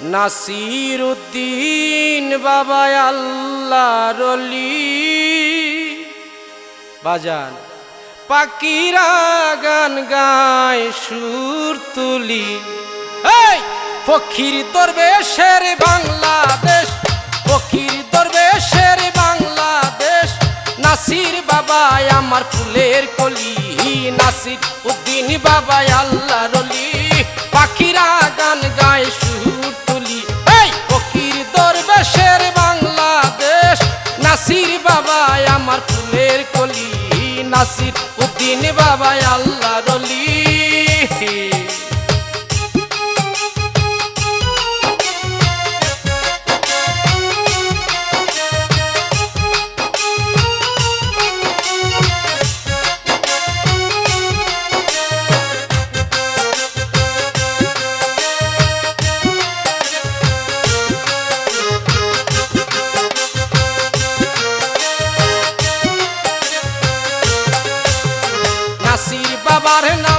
নাসির উদ্দিন বাবা আল্লাহ রলি বাজান। পাকিরা গান গায়, সুর তুলি। এই, ফকির দরবেশের বাংলাদেশ, ফকির দরবেশের বাংলাদেশ। নাসির বাবা আমার ফুলের কলি নাসির উদ্দিন বাবা আল্লাহ রলি পাখিরা গান গায় নাসির উদ্দিন বাবা আল্লাহ রলি নাসির বাবার নামে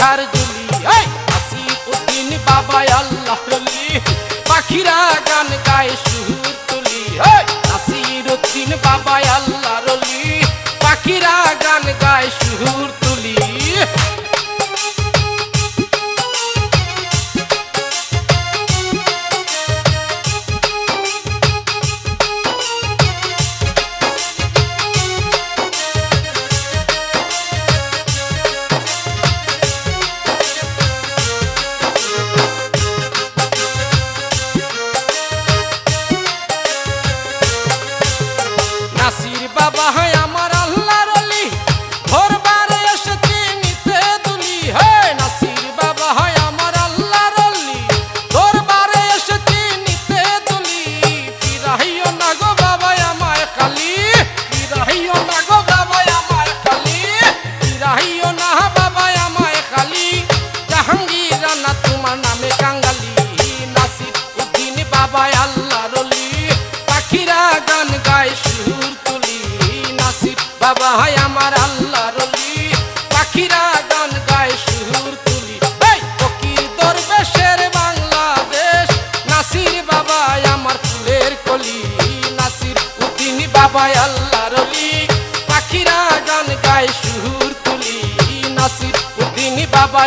তারা জুলি আসিফুদ্দিন বাবা আল্লাহ রলি পাখিরা গান গায়ে সুর তুলি। এই উদ্দিন বাবা আল্লাহ রলি পাখিরা গান গায় সুর তুলি নাসির বাবা হয় আমার আল্লাহ রলি। পাখিরা গান গায় সুর তুলি। ফকির দরবেশের বাংলাদেশ। নাসির বাবা আমার ফুলের কলি। নাসির উদ্দিন বাবা আল্লাহ রলি। পাখিরা গান গায় সুর তুলি। নাসির উদ্দিন বাবা